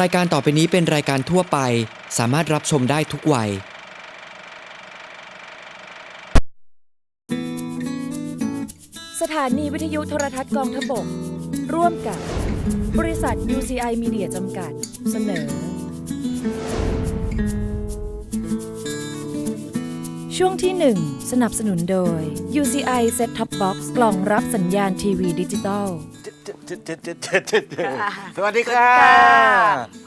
รายการต่อไปนี้เป็นรายการทั่วไป สามารถรับชมได้ทุกวัย สถานีวิทยุโทรทัศน์กองทบก ร่วมกับ บริษัท UCI Media จำกัด เสนอ ช่วงที่ 1 สนับสนุนโดย UCI Set Top Box กล่องรับสัญญาณทีวีดิจิตอล สวัสดีค่ะ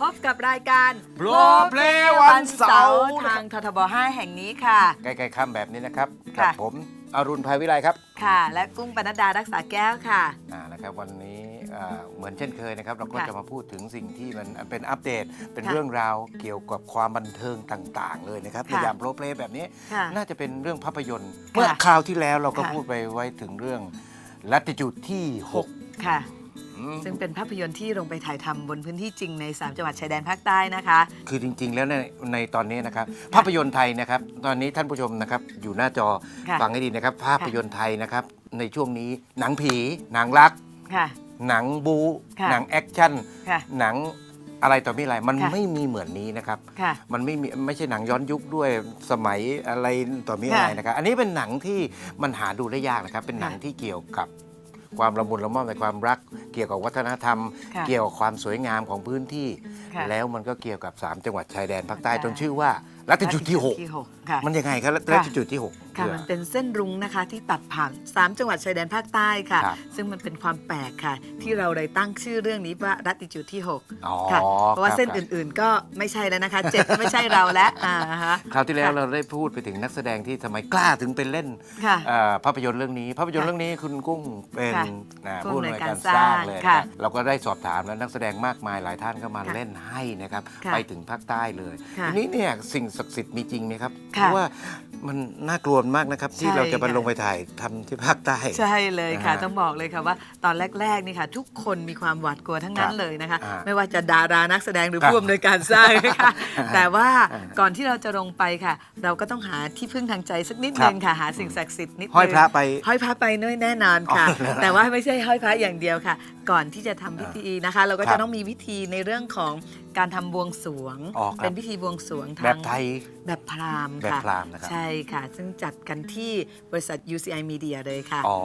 พบกับรายการ Pro Play วันเสาร์ทางททบ 5 แห่งนี้ค่ะ ใกล้ๆค่ำแบบนี้นะครับค่ะกับผมอรุณภัยวิไลครับ ค่ะ และกุ้งปนัดดารักษาแก้วค่ะอ่านะครับวันนี้อ่าเหมือนเช่นเคยนะครับ เราก็ค่ะจะมาพูดถึงสิ่งที่มันเป็นอัปเดต เป็นค่ะเรื่องราวเกี่ยวกับความบันเทิงต่าง ๆ เลยนะครับในค่ะยามโปรเพลย์แบบนี้ค่ะน่าจะเป็นเรื่องภาพยนตร์ เมื่อคราวที่แล้วเราก็พูดไปไว้ถึงเรื่องลัติจูดที่ 6 ค่ะ อืมซึ่งเป็นภาพยนตร์ที่ลงไปถ่ายทำบนพื้นที่จริงใน 3 จังหวัดชายแดนภาคใต้นะคะ คือจริง ๆ แล้วในในตอนนี้นะครับ ภาพยนตร์ไทยนะครับ ตอนนี้ท่านผู้ชมนะครับอยู่หน้าจอค่ะ ฟังให้ดีนะครับ ภาพยนตร์ไทยนะครับ ในช่วงนี้หนังผี หนังรัก ค่ะ หนังบูค่ะ หนังแอคชั่น ค่ะ หนังอะไรต่อมีอะไร มันค่ะ ไม่มีเหมือนนี้นะครับ ค่ะ มันไม่มีไม่ใช่หนังย้อนยุคด้วยสมัยอะไรต่อมีอะไรค่ะนะครับ อันนี้เป็นหนังที่มันหาดูได้ยากนะครับ เป็นหนังค่ะ ที่เกี่ยวกับ ความละมุนละม่อมในความรัก เกี่ยวกับวัฒนธรรม ค่ะเกี่ยวกับความสวยงามของพื้นที่ ค่ะแล้วมันก็เกี่ยวกับ 3 จังหวัดชายแดนภาคใต้ภาคใต้จนชื่อว่าลัติจูดที่ ที่หกค่ะ6มันยังไงครับลัค่ะติจูดที่ 6ค่ะ มันเป็นเส้นรุ้งนะคะที่ตัดผ่าน 3 จังหวัดชายแดนภาคใต้ค่ะ ครับซึ่งมันเป็นความแปลกค่ะ ที่เราเลยตั้งชื่อเรื่องนี้ว่ารัติจูดที่6อ๋อค่ะ เพราะว่าครับ เส้นครับอื่นๆก็ไม่ใช่แล้วนะคะเจ็ดก็ไม่ใช่เราแล้วอ่าฮะ คราวที่แล้วค่ะ เราได้พูดไปถึงนักแสดงที่ทำไมกล้าถึงเป็นเล่นค่ะ เอ่อภาพยนตร์เรื่องนี้ ภาพยนตร์ค่ะเรื่องนี้คุณกุ้งเป็นค่ะอ่าผู้ผู้อำอำนนววยยกาการรสสร้าร้างงเลยนะค่ะครับเราก็ได้สอบถามแล้วนักแสดงมากมายหลายท่านก็มาค่ะเล่นให้นะครับค่ะไปถึงภาคใต้เลยค่ะทีนี้เนี่ยสิ่งศักดิ์สิทธิ์มีจริงไหมครับเพค่ะ ราะว่ามันน่ากลัวมากนะครับ ที่ใช่เราจะไปค่ะลงไปถ่ายทำที่ภาคใต้ ใช่เลยค่ะนะฮะต้องบอกเลยค่ะว่า ตอนแรกๆนี่ค่ะ ทุกคนมีความหวาดกลัวทั้งนั้คนรับเลยนะคะอ่าไม่ว่าจะดารานักแสดงหรือครับผู้อำนวยการสร้างนะคะอ่าแต่ว่าอ่าก่อนที่เราจะลงไปค่ะ เราก็ต้องหาที่พึ่งทางใจสักนิดครันึบงค่ะหาสิ่งศักดิ์สิทธิ์นิดนึงห้อยพระไปห้อยพระไปด้วยแน่นอนค่ะอ๋อเหรอแต่ว่าไม่ใช่ห้อยพระอย่างเดียวค่ะ ก่อนที่จะทำพิธีนะคะ เราก็ครัจะบต้องมีวิธีในเรื่องของการทำบวงสรวงอ๋อครับเป็นพิธีบวงสรวงทางแบบไทยแบบพราหมณ์แบบค่ะพราหมณ์นะครับใช่ค่ะ ซึ่งจัดกันที่บริษัท UCI Media เลยค่ะ อ๋อ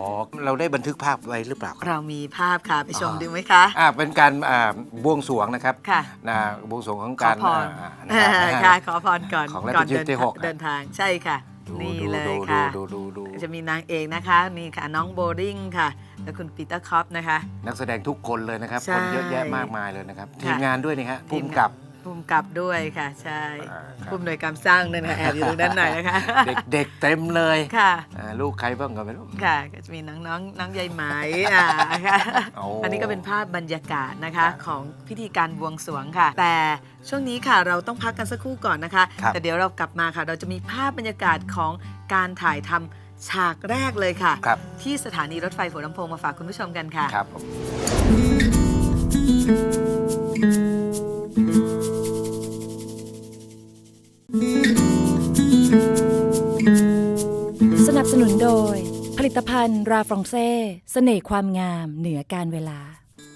เราได้บันทึกภาพไว้หรือเปล่าครับ เรามีภาพค่ะไปชมอ๋อดูไหมคะ อ่าเป็นการอ่าบวงสรวงนะครับค่ะนะบวงสรวงของการขอพรอ่านะครับค่ะขอพรก่อนของก่อน Latitude เดินที่หกเดินทางใช่ค่ะดูนี่ดูเลยดูค่ะ ดูดูดูดูจะมีนางเอกนะคะนี่ค่ะน้องโบริ่งค่ะ และคุณปีเตอร์คอปนะคะ นักแสดงทุกคนเลยนะครับ ใช่คนเยอะแยะมากมายเลยนะครับค่ะทีมงานด้วยนี่ฮะทีพุ่มมงานกับ ภูมิกับด้วยค่ะใช่อ่าครับ ภูมิหน่วยการสร้างนั่นค่ะแอบอยู่ตรงด้านในนะคะ เด็กเด็กเต็มเลยค่ะ อ่าลูกใครบ้างก็ไม่รู้ ค่ะก็จะมีน้องน้องน้องใยไหมอ่าค่ะโอ้อันนี้ก็เป็นภาพบรรยากาศนะครัคะบของพิธีการบวงสรวงค่ะ แต่ช่วงนี้ค่ะเราต้องพักกันสักครู่ก่อนนะคะ ครับ แต่เดี๋ยวเรากลับมาค่ะ เราจะมีภาพบรรยากาศของการถ่ายทำฉากแรกเลยค่ะ ครับที่สถานีรถไฟหัวลำโพงมาฝากคุณผู้ชมกันค่ะ ครับผมส ผลิตภัณฑ์ราฟรองเซ่เสน่ห์ความงามเหนือการเวลา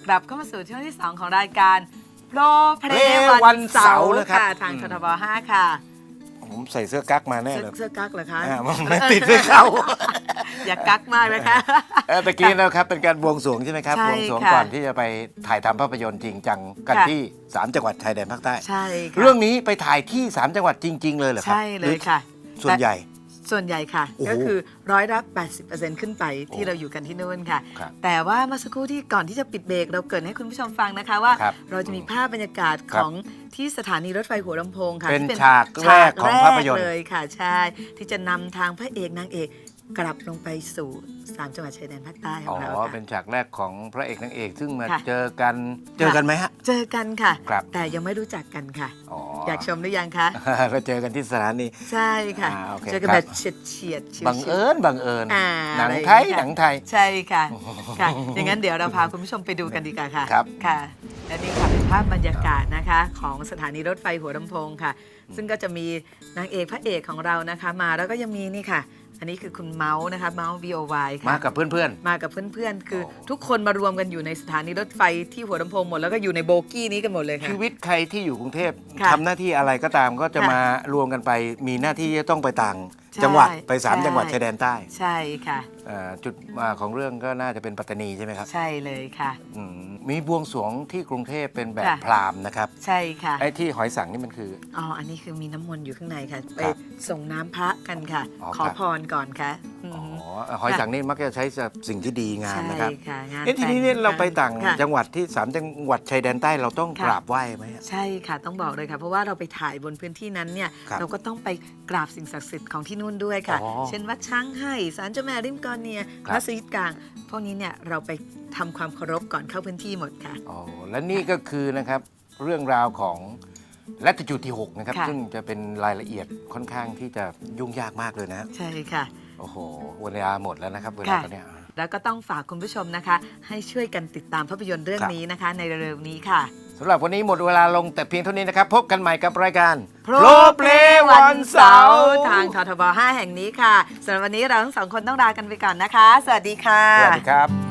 กลับเข้ามาสู่ช่วงที่ 2 ของรายการโปรเพล Play วัวันนเสาเสาร์ร์นะครับค่ะทางอืมททบ5ค่ะผมใส่เสื้อกั๊กมาแน่เสื้อเลยเสื้อกั๊กเหรอคะอ่ามันไม่ติดไม่เข้าอย่ากั๊กมากนะคะเออตะกี้แล้วครับเป็นการบวงสรวงใช่ไหมครับใช่บวงสรวงค่ะก่อนที่จะไปถ่ายทำภาพยนตร์จริงจังกันค่ะที่ 3 จังหวัดชายแดนภาคใต้ใช่ค่ะเรื่องนี้ไปถ่ายที่ 3 จังหวัดจริง ๆ เลยเหรอครับใช่เลยค่ะหรือส่วนใหญ่ ส่วนใหญ่ค่ะ โอ้โหก็คือร้อยละ80%ขึ้นไปที่โอ้เราอยู่กันที่นู่นค่ะ ครับแต่ว่าเมื่อสักครู่ที่ก่อนที่จะปิดเบรกเราเกริดให้คุณผู้ชมฟังนะคะว่า ครับเราจะมีภาพบรรยากาศครัขบองที่สถานีรถไฟหัวลำโพงค่ะเป็นที่ฉากแรกของภาพยนตร์เลยค่ะใช่ที่จะนำทางพระเอกนางเอกกลับลงไปสู่สามจังหวัดชายแดนภาคใต้ขอ๋อ องเราเป็ค่ะนฉากแรกของพระเอกนางเอก ซึ่งมาค่ะ เจอกัน เจอกันไหมฮะ เจอกันค่ะ ครับ แต่ยังไม่รู้จักกันค่ะ อ๋อ ออยากชมหรือยังคะ ก็เจอกันที่สถานี ใช่ค่ะอ่าโอเคเจอกันครับแบบเฉียดเฉียดๆชิวๆ บังเอิญบังเอิญอ่าหนังอะไรไทยอย่างเงี้ย หนังไทย ใช่ค่ะค่ะ อย่างนั้นเดี๋ยวเราพาคุณผู้ชมไปดูกันดีกว่าค่ะครับ ค่ะ และนี่ค่ะเป็นภาพบรรยากาศนะคะ ของสถานีรถไฟหัวลำโพงค่ะ ซึ่งก็จะมีนางเอกพระเอกของเรานะคะมาแล้วก็ยังมีนี่ค่ะ อันนี้คือคุณเมาส์นะคะเมาส์ VOY ค่ะมากับเพื่อน มากับเพื่อนๆ คือโอ้ทุกคนมารวมกันอยู่ในสถานีรถไฟที่หัวลำโพงหมดแล้วก็อยู่ในโบกี้นี้กันหมดเลยๆ ค่ะ ชีวิตใครที่อยู่กรุงเทพค่ะทำหน้าที่อะไรก็ตามก็จะค่ะมารวมกันไป มีหน้าที่จะต้องไปต่างใช่ จังหวัดไปสามใช่จังหวัดชายแดนใต้ใช่ค่ะอ่าจุดมาของเรื่องก็น่าจะเป็นปัตตานีใช่ไหมครับใช่เลยค่ะ อืมมีบวงสรวงที่กรุงเทพเป็นแบบค่ะ พราหมณ์นะครับใช่ค่ะไอ้ที่หอยสังนี่มันคือ อ๋ออันนี้คือมีน้ำมนต์อยู่ข้างในค่ะ ไปครับส่งน้ำพระกันค่ะ อ๋อขอครับ พรก่อนค่ะอืมอ๋อ หอยสังนี่มักจะใช้กับสิ่งที่ดีงามใช่นะครับค่ะงานเอ๊ะทีนี้เนี่ยแต่งเราไปต่างค่ะ จังหวัดที่สามจังหวัดชายแดนใต้เราต้องค่ะกราบไหว้ไหมอะใช่ค่ะต้องบอกเลยค่ะ เพราะว่าเราไปถ่ายบนพื้นที่นั้นเนี่ยครับเราก็ต้องไปกราบสิ่งศักดิ์สิทธิ์ของที่นู่นด้วยค่ะ อ๋อเช่นวัดช้างให้ศาลเจ้าแม่ริมกอนเนียครับ มัสยิดกลาง พวกนี้เนี่ยเราไปทำความเคารพก่อนเข้าพื้นที่หมดค่ะ อ๋อและนี่ก็คือนะครับเรื่องราวของลัติจูดที่ 6 นะครับ ค่ะ ซึ่งจะเป็นรายละเอียดค่อนข้างที่จะยุ่งยากมากเลยนะ ใช่ค่ะ โอ้โห เวลาหมดแล้วนะครับ เวลาค่ะตอนเนี้ย แล้วก็ต้องฝากคุณผู้ชมนะคะ ให้ช่วยกันติดตามภาพยนตร์เรื่องครับนี้นะคะ ในเร็วๆนี้ค่ะ สำหรับวันนี้หมดเวลาลงแต่เพียงเท่านี้นะครับ พบกันใหม่กับรายการ Pro Play วันเสาร์ทางททบ5แห่งนี้ค่ะสำหรับวันนี้เราทั้งสองคนต้องลากันไปก่อนนะคะ สวัสดีค่ะ สวัสดีครับ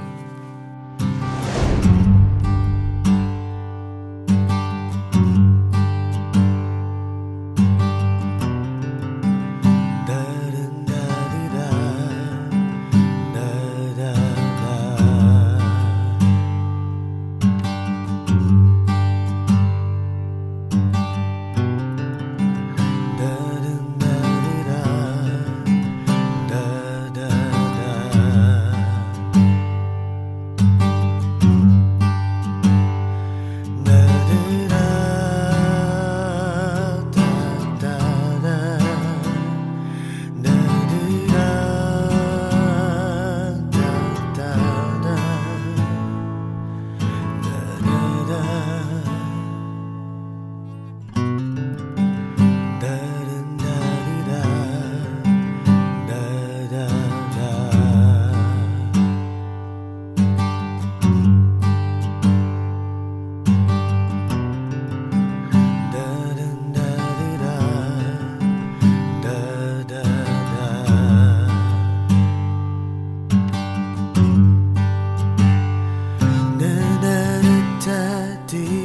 deep.